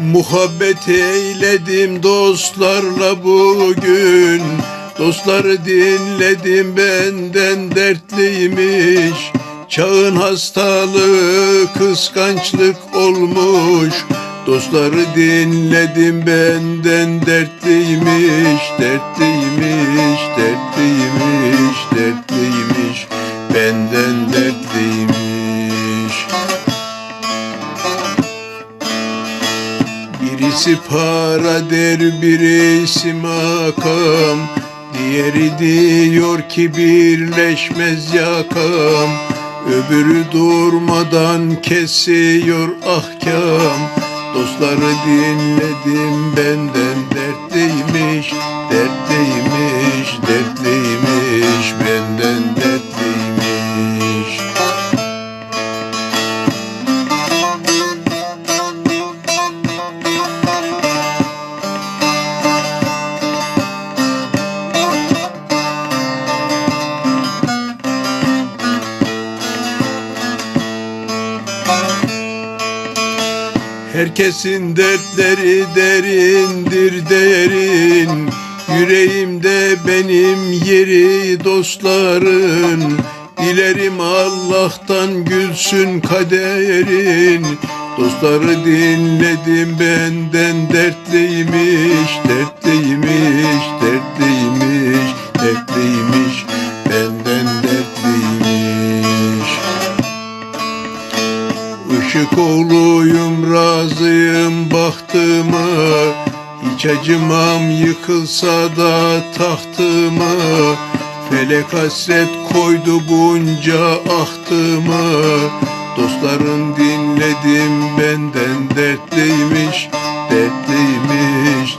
Muhabbet eyledim dostlarla bugün. Dostları dinledim benden dertliymiş. Çağın hastalığı kıskançlık olmuş. Dostları dinledim benden dertliymiş. Dertliymiş, dertliymiş, Birisi para der birisi makam. Diğeri diyor ki birleşmez yakam. Öbürü durmadan kesiyor ahkam. Dostları dinledim benden dertliymiş Dertliymiş, Herkesin dertleri derindir derin. Yüreğimde benim yeri dostların Dilerim Allah'tan gülsün kaderin. Dostları dinledim benden dertliymiş Dertliymiş, dertliymiş, dertliymiş. Benden Işık oğluyum razıyım bahtıma Hiç acımam yıkılsa da tahtıma Felek hasret koydu bunca ahtıma Dostların dinledim benden dertliymiş Dertliymiş